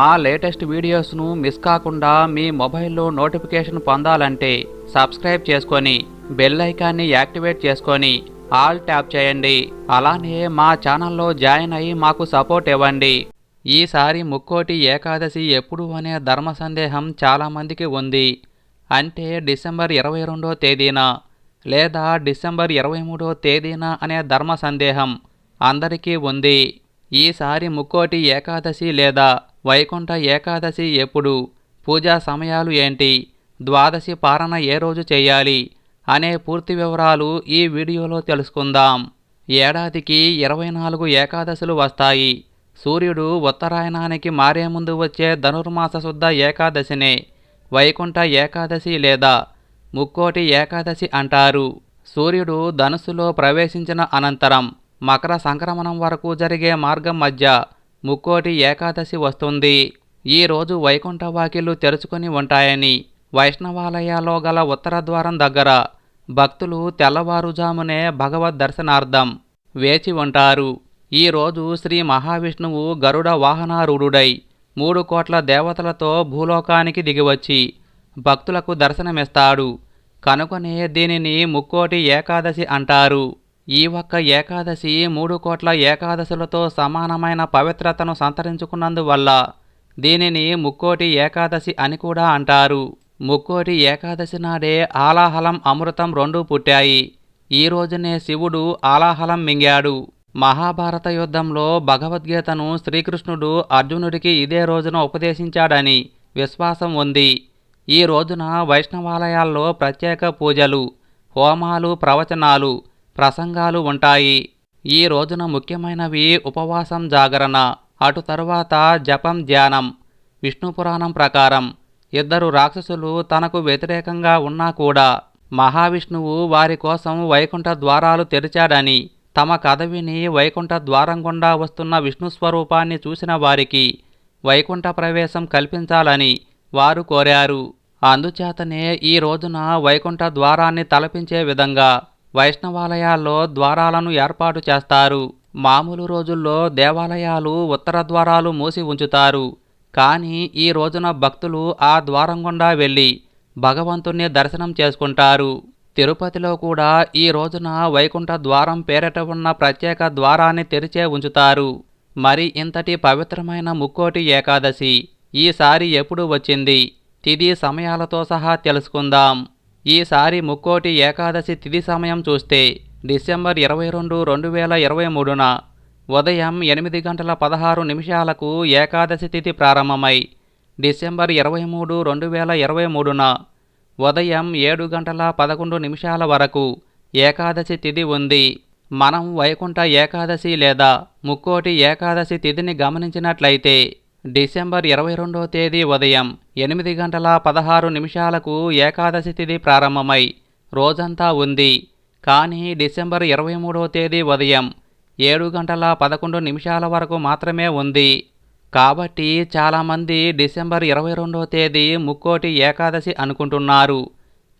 మా latest వీడియోస్ను miss కాకుండా మీ మొబైల్లో నోటిఫికేషన్ పొందాలంటే సబ్స్క్రైబ్ చేసుకొని బెల్ ఐకాన్ని యాక్టివేట్ చేసుకొని ఆల్ ట్యాప్ చేయండి. అలానే మా ఛానల్లో జాయిన్ అయ్యి మాకు సపోర్ట్ ఇవ్వండి. ఈసారి ముక్కోటి ఏకాదశి ఎప్పుడు అనే ధర్మ సందేహం చాలామందికి ఉంది. అంటే డిసెంబర్ ఇరవై రెండో తేదీన లేదా డిసెంబర్ ఇరవై మూడో తేదీన అనే ధర్మ సందేహం అందరికీ ఉంది. ఈసారి ముక్కోటి ఏకాదశి లేదా వైకుంఠ ఏకాదశి ఎప్పుడు? పూజా సమయాలు ఏంటి? ద్వాదశి పారణ ఏ రోజు చేయాలి? అనే పూర్తి వివరాలు ఈ వీడియోలో తెలుసుకుందాం. ఏడాదికి ఇరవై నాలుగు ఏకాదశులు వస్తాయి. సూర్యుడు ఉత్తరాయణానికి మారే ముందు వచ్చే ధనుర్మాస శుద్ధ ఏకాదశినే. వైకుంఠ ఏకాదశి లేదా ముక్కోటి ఏకాదశి అంటారు. సూర్యుడు ధనుస్సులో ప్రవేశించిన అనంతరం మకర సంక్రమణం వరకు జరిగే మార్గం మధ్య ముక్కోటి ఏకాదశి వస్తుంది. ఈ రోజు వైకుంఠ వాకిళ్ళు తెరుచుకొని ఉంటాయని వైష్ణవాలయాల్లో గల ఉత్తర ద్వారం దగ్గర భక్తులు తెల్లవారుజామునే భగవద్ దర్శనార్థం వేచి ఉంటారు. ఈరోజు శ్రీ మహావిష్ణువు గరుడ వాహనారూఢుడై మూడు కోట్ల దేవతలతో భూలోకానికి దిగివచ్చి భక్తులకు దర్శనమిస్తాడు. కనుకనే దీనిని ముక్కోటి ఏకాదశి అంటారు. ఈ ఒక్క ఏకాదశి మూడు కోట్ల ఏకాదశులతో సమానమైన పవిత్రతను సంతరించుకున్నందువల్ల దీనిని ముక్కోటి ఏకాదశి అని కూడా అంటారు. ముక్కోటి ఏకాదశి నాడే ఆలాహలం అమృతం రెండూ పుట్టాయి. ఈ రోజునే శివుడు ఆలాహలం మింగాడు. మహాభారత యుద్ధంలో భగవద్గీతను శ్రీకృష్ణుడు అర్జునుడికి ఇదే రోజున ఉపదేశించాడని విశ్వాసం ఉంది. ఈ రోజున వైష్ణవాలయాల్లో ప్రత్యేక పూజలు హోమాలు ప్రవచనాలు ప్రసంగాలు ఉంటాయి. ఈ రోజున ముఖ్యమైనవి ఉపవాసం జాగరణ. అటు తరువాత జపం ధ్యానం. విష్ణు పురాణం ప్రకారం ఇద్దరు రాక్షసులు తనకు వ్యతిరేకంగా ఉన్నా కూడా మహావిష్ణువు వారి కోసం వైకుంఠ ద్వారాలు తెరిచాడని తమ కథ విని వైకుంఠ ద్వారం గుండా వస్తున్న విష్ణు స్వరూపాన్ని చూసిన వారికి వైకుంఠ ప్రవేశం కల్పించాలని వారు కోరారు. అందుచేతనే ఈ రోజున వైకుంఠ ద్వారాన్ని తలపించే విధంగా వైష్ణవాలయాల్లో ద్వారాలను ఏర్పాటు చేస్తారు. మామూలు రోజుల్లో దేవాలయాలు ఉత్తర ద్వారాలు మూసి ఉంచుతారు. కానీ ఈ రోజున భక్తులు ఆ ద్వారం గుండా వెళ్ళి భగవంతుణ్ణి దర్శనం చేసుకుంటారు. తిరుపతిలో కూడా ఈ రోజున వైకుంఠ ద్వారం పేరిట ఉన్న ప్రత్యేక ద్వారాన్ని తెరిచే ఉంచుతారు. మరి ఇంతటి పవిత్రమైన ముక్కోటి ఏకాదశి ఈసారి ఎప్పుడు వచ్చింది? తిది సమయాలతో సహా తెలుసుకుందాం. ఈసారి ముక్కోటి ఏకాదశి తిథి సమయం చూస్తే డిసెంబర్ ఇరవై రెండు రెండు వేల ఇరవై మూడున ఉదయం ఎనిమిది గంటల పదహారు నిమిషాలకు ఏకాదశి తిథి ప్రారంభమై డిసెంబర్ ఇరవై మూడు రెండు వేల ఇరవై మూడున ఉదయం ఏడు గంటల పదకొండు నిమిషాల వరకు ఏకాదశి తిథి ఉంది. మనం వైకుంఠ ఏకాదశి లేదా ముక్కోటి ఏకాదశి తిథిని గమనించినట్లయితే డిసెంబర్ ఇరవై రెండవ తేదీ ఉదయం ఎనిమిది గంటల పదహారు నిమిషాలకు ఏకాదశి తిథి ప్రారంభమై రోజంతా ఉంది. కానీ డిసెంబర్ ఇరవై మూడో తేదీ ఉదయం ఏడు గంటల పదకొండు నిమిషాల వరకు మాత్రమే ఉంది. కాబట్టి చాలామంది డిసెంబర్ ఇరవై రెండవ తేదీ ముక్కోటి ఏకాదశి అనుకుంటున్నారు.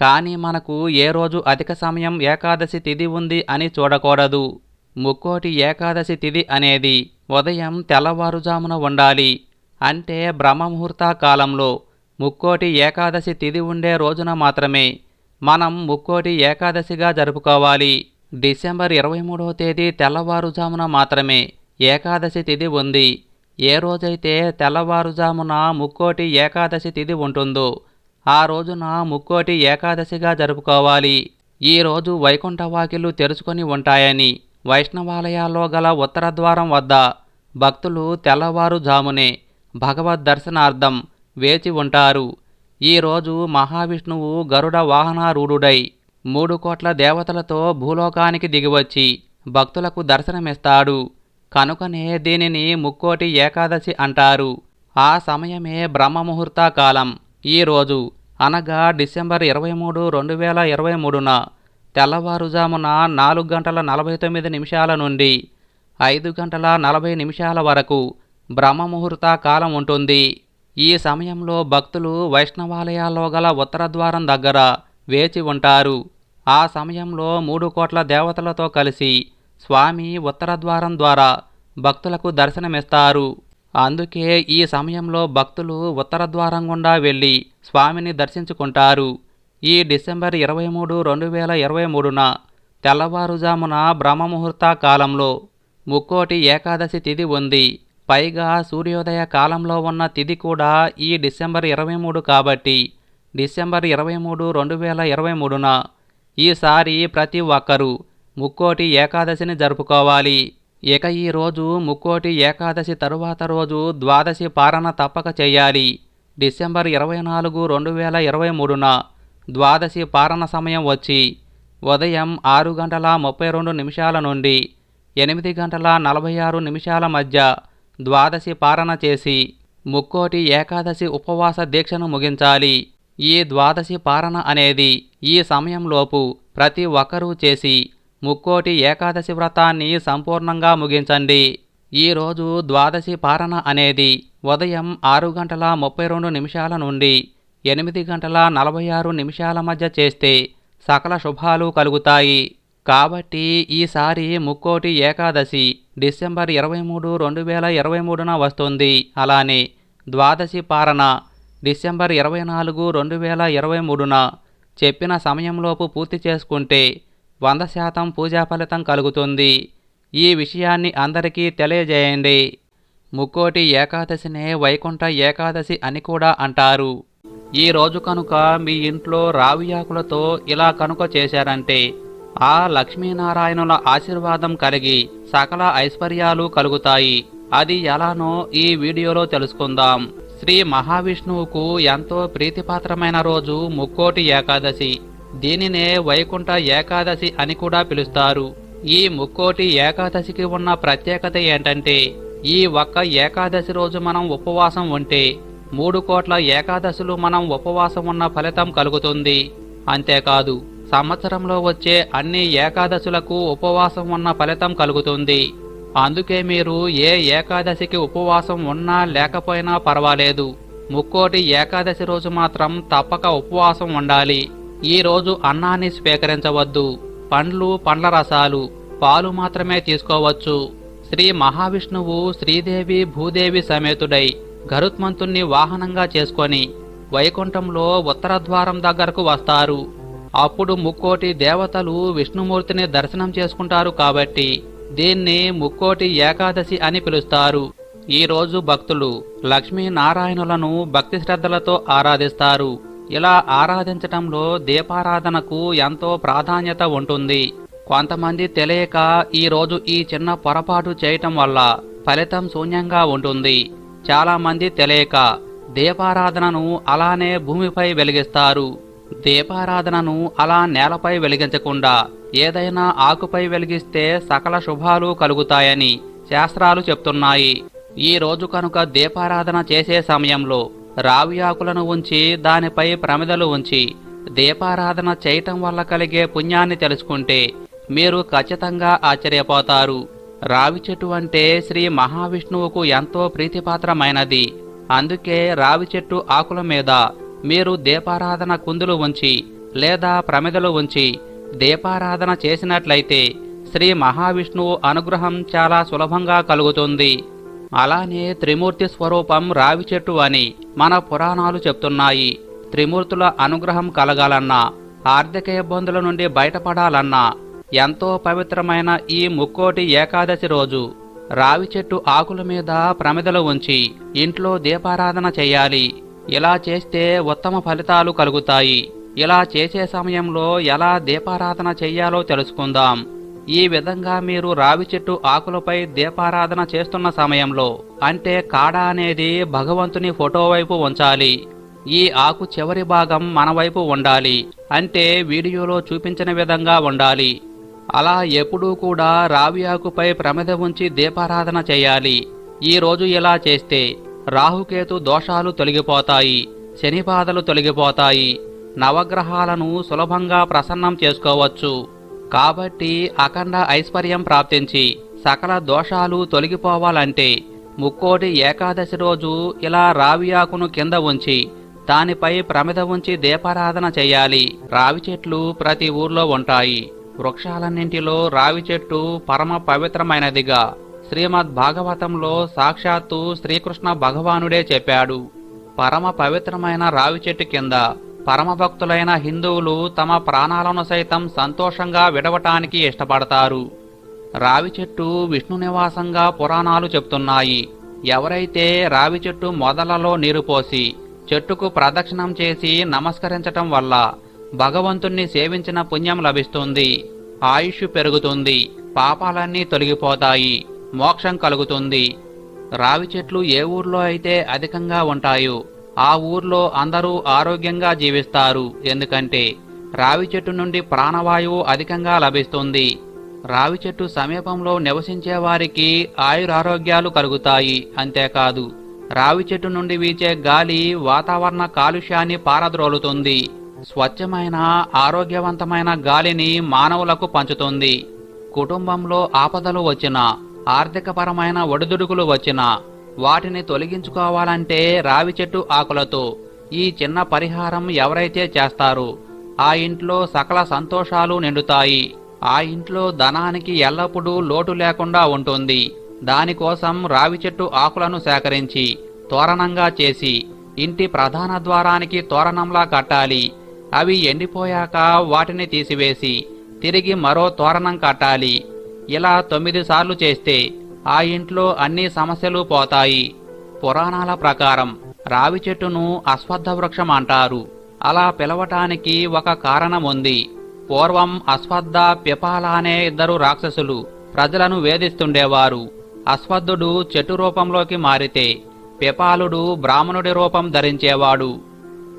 కానీ మనకు ఏ రోజు అధిక సమయం ఏకాదశి తిథి ఉంది అని చూడకూడదు. ముక్కోటి ఏకాదశి తిథి అనేది ఉదయం తెల్లవారుజామున ఉండాలి. అంటే బ్రహ్మముహూర్త కాలంలో ముక్కోటి ఏకాదశి తిథి ఉండే రోజున మాత్రమే మనం ముక్కోటి ఏకాదశిగా జరుపుకోవాలి. డిసెంబర్ ఇరవై మూడవ తేదీ తెల్లవారుజామున మాత్రమే ఏకాదశి తిథి ఉంది. ఏ రోజైతే తెల్లవారుజామున ముక్కోటి ఏకాదశి తిథి ఉంటుందో ఆ రోజున ముక్కోటి ఏకాదశిగా జరుపుకోవాలి. ఈ రోజు వైకుంఠ వాకిలు తెరుచుకొని ఉంటాయని వైష్ణవాలయాల్లో గల ఉత్తర ద్వారం వద్ద భక్తులు తెల్లవారుజామునే భగవద్ దర్శనార్థం వేచి ఉంటారు. ఈరోజు మహావిష్ణువు గరుడ వాహనారూఢుడై మూడు కోట్ల దేవతలతో భూలోకానికి దిగివచ్చి భక్తులకు దర్శనమిస్తాడు. కనుకనే దీనిని ముక్కోటి ఏకాదశి అంటారు. ఆ సమయమే బ్రహ్మముహూర్త కాలం. ఈరోజు అనగా డిసెంబర్ ఇరవై మూడు రెండు వేల ఇరవై మూడున తెల్లవారుజామున నాలుగు గంటల నలభై తొమ్మిది నిమిషాల నుండి ఐదు గంటల నలభై నిమిషాల వరకు బ్రహ్మముహూర్త కాలం ఉంటుంది. ఈ సమయంలో భక్తులు వైష్ణవాలయాల్లో గల ఉత్తర ద్వారం దగ్గర వేచి ఉంటారు. ఆ సమయంలో మూడు కోట్ల దేవతలతో కలిసి స్వామి ఉత్తర ద్వారం ద్వారా భక్తులకు దర్శనమిస్తారు. అందుకే ఈ సమయంలో భక్తులు ఉత్తర ద్వారం గుండా వెళ్ళి స్వామిని దర్శించుకుంటారు. ఈ డిసెంబర్ ఇరవై మూడు రెండు వేల ఇరవై మూడున తెల్లవారుజామున బ్రహ్మముహూర్త కాలంలో ముక్కోటి ఏకాదశి తిథి ఉంది. పైగా సూర్యోదయ కాలంలో ఉన్న తిథి కూడా ఈ డిసెంబర్ ఇరవై మూడు కాబట్టి డిసెంబర్ ఇరవై మూడు రెండు వేల ఇరవై మూడున ఈసారి ప్రతి ఒక్కరూ ముక్కోటి ఏకాదశిని జరుపుకోవాలి. ఇక ఈ రోజు ముక్కోటి ఏకాదశి తరువాత రోజు ద్వాదశి పారణ తప్పక చేయాలి. డిసెంబర్ ఇరవై నాలుగు రెండు వేల ఇరవై మూడున ద్వాదశి పారణ సమయం వచ్చి ఉదయం ఆరు గంటల ముప్పై రెండు నిమిషాల నుండి ఎనిమిది గంటల నలభై ఆరు నిమిషాల మధ్య ద్వాదశి పారణ చేసి ముక్కోటి ఏకాదశి ఉపవాస దీక్షను ముగించాలి. ఈ ద్వాదశి పారణ అనేది ఈ సమయంలోపు ప్రతి ఒక్కరూ చేసి ముక్కోటి ఏకాదశి వ్రతాన్ని సంపూర్ణంగా ముగించండి. ఈరోజు ద్వాదశి పారణ అనేది ఉదయం ఆరు గంటల ముప్పై రెండు నిమిషాల నుండి ఎనిమిది గంటల నలభై ఆరు నిమిషాల మధ్య చేస్తే సకల శుభాలు కలుగుతాయి. కాబట్టి ఈసారి ముక్కోటి ఏకాదశి డిసెంబర్ ఇరవై మూడు రెండు వేల ఇరవై మూడున వస్తుంది. అలానే ద్వాదశి పారణ డిసెంబర్ ఇరవై నాలుగు రెండు వేల ఇరవై మూడున చెప్పిన సమయంలోపు పూర్తి చేసుకుంటే వంద శాతం పూజా ఫలితం కలుగుతుంది. ఈ విషయాన్ని అందరికీ తెలియజేయండి. ముక్కోటి ఏకాదశినే వైకుంఠ ఏకాదశి అని కూడా అంటారు. ఈ రోజు కనుక మీ ఇంట్లో రావి ఆకులతో ఇలా కనుక చేశారంటే ఆ లక్ష్మీనారాయణుల ఆశీర్వాదం కలిగి సకల ఐశ్వర్యాలు కలుగుతాయి. అది ఎలానో ఈ వీడియోలో తెలుసుకుందాం. శ్రీ మహావిష్ణువుకు ఎంతో ప్రీతిపాత్రమైన రోజు ముక్కోటి ఏకాదశి. దీనినే వైకుంఠ ఏకాదశి అని కూడా పిలుస్తారు. ఈ ముక్కోటి ఏకాదశికి ఉన్న ప్రత్యేకత ఏంటంటే ఈ ఒక్క ఏకాదశి రోజు మనం ఉపవాసం ఉంటే మూడు కోట్ల ఏకాదశులు మనం ఉపవాసం ఉన్న ఫలితం కలుగుతుంది. అంతేకాదు సంవత్సరంలో వచ్చే అన్ని ఏకాదశులకు ఉపవాసం ఉన్న ఫలితం కలుగుతుంది. అందుకే మీరు ఏ ఏకాదశికి ఉపవాసం ఉన్నా లేకపోయినా పర్వాలేదు. ముక్కోటి ఏకాదశి రోజు మాత్రం తప్పక ఉపవాసం ఉండాలి. ఈ రోజు అన్నాన్ని స్వీకరించవద్దు. పండ్లు పండ్ల రసాలు పాలు మాత్రమే తీసుకోవచ్చు. శ్రీ మహావిష్ణువు శ్రీదేవి భూదేవి సమేతుడై గరుత్మంతుణ్ణి వాహనంగా చేసుకొని వైకుంఠంలో ఉత్తర ద్వారం దగ్గరకు వస్తారు. అప్పుడు ముక్కోటి దేవతలు విష్ణుమూర్తిని దర్శనం చేసుకుంటారు కాబట్టి దీన్ని ముక్కోటి ఏకాదశి అని పిలుస్తారు. ఈ రోజు భక్తులు లక్ష్మీనారాయణులను భక్తి శ్రద్ధలతో ఆరాధిస్తారు. ఇలా ఆరాధించటంలో దీపారాధనకు ఎంతో ప్రాధాన్యత ఉంటుంది. కొంతమంది తెలియక ఈరోజు ఈ చిన్న పొరపాటు చేయటం వల్ల ఫలితం శూన్యంగా ఉంటుంది. చాలామంది తెలియక దీపారాధనను అలానే భూమిపై వెలిగిస్తారు. దీపారాధనను అలా నేలపై వెలిగించకుండా ఏదైనా ఆకుపై వెలిగిస్తే సకల శుభాలు కలుగుతాయని శాస్త్రాలు చెప్తున్నాయి. ఈ రోజు కనుక దీపారాధన చేసే సమయంలో రావి ఆకులను ఉంచి దానిపై ప్రమిదలు ఉంచి దీపారాధన చేయటం వల్ల కలిగే పుణ్యాన్ని తెలుసుకుంటే మీరు ఖచ్చితంగా ఆశ్చర్యపోతారు. రావి చెట్టు అంటే శ్రీ మహావిష్ణువుకు ఎంతో ప్రీతిపాత్రమైనది. అందుకే రావి చెట్టు ఆకుల మీద మీరు దీపారాధన కుందులు ఉంచి లేదా ప్రమిదలు ఉంచి దీపారాధన చేసినట్లయితే శ్రీ మహావిష్ణువు అనుగ్రహం చాలా సులభంగా కలుగుతుంది. అలానే త్రిమూర్తి స్వరూపం రావి చెట్టు అని మన పురాణాలు చెప్తున్నాయి. త్రిమూర్తుల అనుగ్రహం కలగాలన్నా ఆర్థిక ఇబ్బందుల నుండి బయటపడాలన్నా ఎంతో పవిత్రమైన ఈ ముక్కోటి ఏకాదశి రోజు రావి చెట్టు ఆకుల మీద ప్రమిదలు ఉంచి ఇంట్లో దీపారాధన చేయాలి. ఇలా చేస్తే ఉత్తమ ఫలితాలు కలుగుతాయి. ఇలా చేసే సమయంలో ఎలా దీపారాధన చెయ్యాలో తెలుసుకుందాం. ఈ విధంగా మీరు రావి చెట్టు ఆకులపై దీపారాధన చేస్తున్న సమయంలో అంటే కాడ అనేది భగవంతుని ఫోటో వైపు ఉంచాలి. ఈ ఆకు చివరి భాగం మన వైపు ఉండాలి అంటే వీడియోలో చూపించిన విధంగా ఉండాలి. అలా ఎప్పుడూ కూడా రావి ఆకుపై ప్రమిద ఉంచి దీపారాధన చేయాలి. ఈ రోజు ఇలా చేస్తే రాహుకేతు దోషాలు తొలగిపోతాయి శని బాధలు తొలగిపోతాయి. నవగ్రహాలను సులభంగా ప్రసన్నం చేసుకోవచ్చు. కాబట్టి అఖండ ఐశ్వర్యం ప్రాప్తించి సకల దోషాలు తొలగిపోవాలంటే ముక్కోటి ఏకాదశి రోజు ఇలా రావి ఆకును కింద ఉంచి దానిపై ప్రమిద ఉంచి దీపారాధన చేయాలి. రావి చెట్లు ప్రతి ఊర్లో ఉంటాయి. వృక్షాలన్నింటిలో రావి చెట్టు పరమ పవిత్రమైనదిగా శ్రీమద్ భాగవతంలో సాక్షాత్తు శ్రీకృష్ణ భగవానుడే చెప్పాడు. పరమ పవిత్రమైన రావి చెట్టు కింద పరమభక్తులైన హిందువులు తమ ప్రాణాలను సైతం సంతోషంగా విడవటానికి ఇష్టపడతారు. రావి చెట్టు విష్ణు నివాసంగా పురాణాలు చెప్తున్నాయి. ఎవరైతే రావి చెట్టు మొదలలో నీరు పోసి చెట్టుకు ప్రదక్షిణం చేసి నమస్కరించటం వల్ల భగవంతుణ్ణి సేవించిన పుణ్యం లభిస్తుంది. ఆయుష్ పెరుగుతుంది. పాపాలన్నీ తొలగిపోతాయి. మోక్షం కలుగుతుంది. రావి చెట్లు ఏ ఊర్లో అయితే అధికంగా ఉంటాయో ఆ ఊర్లో అందరూ ఆరోగ్యంగా జీవిస్తారు. ఎందుకంటే రావి చెట్టు నుండి ప్రాణవాయువు అధికంగా లభిస్తుంది. రావి చెట్టు సమీపంలో నివసించే వారికి ఆయురారోగ్యాలు కలుగుతాయి. అంతేకాదు రావి చెట్టు నుండి వీచే గాలి వాతావరణ కాలుష్యాన్ని పారద్రోలుతుంది. స్వచ్ఛమైన ఆరోగ్యవంతమైన గాలిని మానవులకు పంచుతుంది. కుటుంబంలో ఆపదలు వచ్చినా ఆర్థికపరమైన ఒడిదుడుకులు వచ్చినా వాటిని తొలగించుకోవాలంటే రావి చెట్టు ఆకులతో ఈ చిన్న పరిహారం ఎవరైతే చేస్తారు ఆ ఇంట్లో సకల సంతోషాలు నిండుతాయి. ఆ ఇంట్లో ధనానికి ఎల్లప్పుడూ లోటు లేకుండా ఉంటుంది. దానికోసం రావి చెట్టు ఆకులను సేకరించి తోరణంగా చేసి ఇంటి ప్రధాన ద్వారానికి తోరణంలా కట్టాలి. అవి ఎండిపోయాక వాటిని తీసివేసి తిరిగి మరో తోరణం కట్టాలి. ఇలా తొమ్మిది సార్లు చేస్తే ఆ ఇంట్లో అన్ని సమస్యలు పోతాయి. పురాణాల ప్రకారం రావి చెట్టును అశ్వత్థ వృక్షం అంటారు అలా పిలవటానికి ఒక కారణం ఉంది పూర్వం అశ్వత్థ పిపాల అనే ఇద్దరు రాక్షసులు ప్రజలను వేధిస్తుండేవారు. అశ్వత్థుడు చెట్టు రూపంలోకి మారితే పిపాలుడు బ్రాహ్మణుడి రూపం ధరించేవాడు.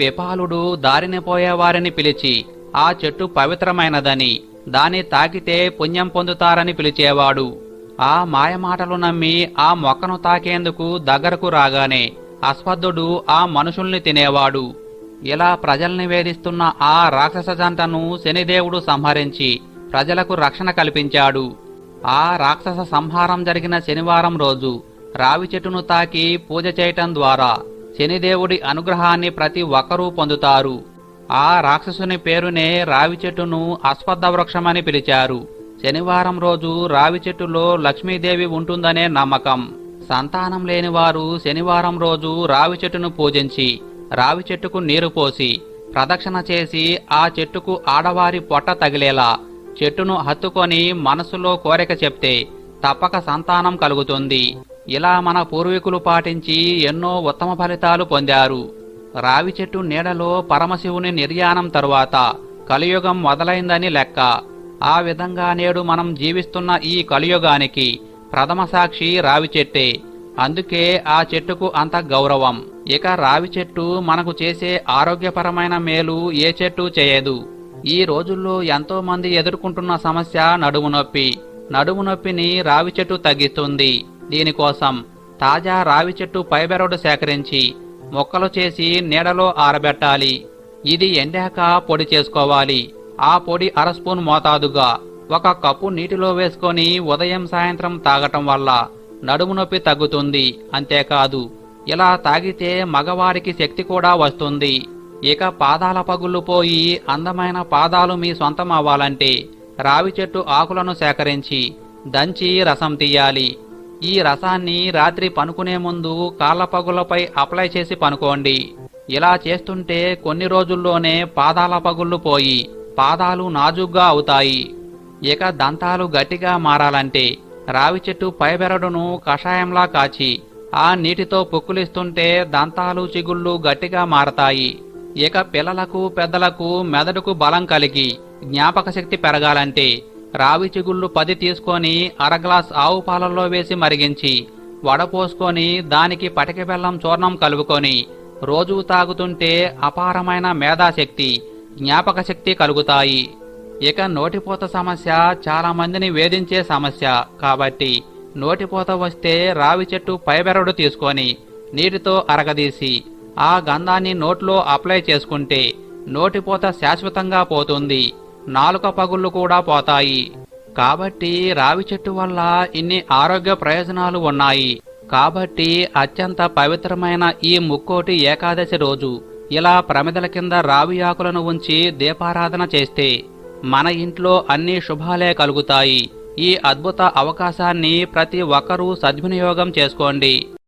పిపాలుడు దారిని పోయేవారిని పిలిచి ఆ చెట్టు పవిత్రమైనదని దాన్ని తాకితే పుణ్యం పొందుతారని పిలిచేవాడు. ఆ మాయమాటలు నమ్మి ఆ మొక్కను తాకేందుకు దగ్గరకు రాగానే అశ్వద్ధుడు ఆ మనుషుల్ని తినేవాడు. ఇలా ప్రజల్ని వేధిస్తున్న ఆ రాక్షస జంటను శనిదేవుడు సంహరించి ప్రజలకు రక్షణ కల్పించాడు. ఆ రాక్షస సంహారం జరిగిన శనివారం రోజు రావి చెట్టును తాకి పూజ చేయటం ద్వారా శనిదేవుడి అనుగ్రహాన్ని ప్రతి ఒక్కరూ పొందుతారు. ఆ రాక్షసుని పేరునే రావి చెట్టును అశ్వత్థ వృక్షమని పిలిచారు. శనివారం రోజు రావి చెట్టులో లక్ష్మీదేవి ఉంటుందనే నమ్మకం. సంతానం లేని వారు శనివారం రోజు రావి చెట్టును పూజించి రావి చెట్టుకు నీరు పోసి ప్రదక్షిణ చేసి ఆ చెట్టుకు ఆడవారి పొట్ట తగిలేలా చెట్టును హత్తుకొని మనసులో కోరిక చెప్తే తప్పక సంతానం కలుగుతుంది. ఇలా మన పూర్వీకులు పాటించి ఎన్నో ఉత్తమ ఫలితాలు పొందారు. రావి చెట్టు నీడలో పరమశివుని నిర్యాణం తరువాత కలియుగం మొదలైందని లెక్క. ఆ విధంగా నేడు మనం జీవిస్తున్న ఈ కలియుగానికి ప్రథమ సాక్షి రావి చెట్టే. అందుకే ఆ చెట్టుకు అంత గౌరవం. ఇక రావి చెట్టు మనకు చేసే ఆరోగ్యపరమైన మేలు ఏ చెట్టు చేయదు. ఈ రోజుల్లో ఎంతో మంది ఎదుర్కొంటున్న సమస్య నడుము నొప్పి. నడుము నొప్పిని రావి చెట్టు తగ్గిస్తుంది. దీనికోసం తాజా రావి చెట్టు పైబెరడు సేకరించి మొక్కలు చేసి నీడలో ఆరబెట్టాలి. ఇది ఎండాక పొడి చేసుకోవాలి. ఆ పొడి అర స్పూన్ మోతాదుగా ఒక కప్పు నీటిలో వేసుకొని ఉదయం సాయంత్రం తాగటం వల్ల నడుము నొప్పి తగ్గుతుంది. అంతేకాదు ఇలా తాగితే మగవారికి శక్తి కూడా వస్తుంది. ఇక పాదాల పగుళ్ళు పోయి అందమైన పాదాలు మీ సొంతం అవ్వాలంటే రావి చెట్టు ఆకులను సేకరించి దంచి రసం తీయాలి. ఈ రసాన్ని రాత్రి పనుకునే ముందు కాళ్ళపగులపై అప్లై చేసి పనుకోండి. ఇలా చేస్తుంటే కొన్ని రోజుల్లోనే పాదాల పగుళ్ళు పోయి పాదాలు నాజుగ్గా అవుతాయి. ఇక దంతాలు గట్టిగా మారాలంటే రావి చెట్టు పైబెరడును కషాయంలా కాచి ఆ నీటితో పుక్కులిస్తుంటే దంతాలు చిగుళ్ళు గట్టిగా మారతాయి. ఇక పిల్లలకు పెద్దలకు మెదడుకు బలం కలిగి జ్ఞాపక శక్తి పెరగాలంటే రావి చిగుళ్ళు పది తీసుకొని అర గ్లాస్ ఆవు పాలల్లో వేసి మరిగించి వడపోసుకొని దానికి పటిక బెల్లం చూర్ణం కలుపుకొని రోజు తాగుతుంటే అపారమైన మేధాశక్తి జ్ఞాపక శక్తి కలుగుతాయి. ఇక నోటిపోత సమస్య చాలామందిని వేధించే సమస్య కాబట్టి నోటిపోత వస్తే రావి చెట్టు పైబెరడు తీసుకొని నీటితో అరగదీసి ఆ గంధాన్ని నోట్లో అప్లై చేసుకుంటే నోటిపోత శాశ్వతంగా పోతుంది. నాలుక పగుళ్ళు కూడా పోతాయి. కాబట్టి రావి చెట్టు వల్ల ఇన్ని ఆరోగ్య ప్రయోజనాలు ఉన్నాయి. కాబట్టి అత్యంత పవిత్రమైన ఈ ముక్కోటి ఏకాదశి రోజు ఇలా ప్రమిదల కింద రావి ఆకులను ఉంచి దీపారాధన చేస్తే మన ఇంట్లో అన్ని శుభాలే కలుగుతాయి. ఈ అద్భుత అవకాశాన్ని ప్రతి ఒక్కరూ సద్వినియోగం చేసుకోండి.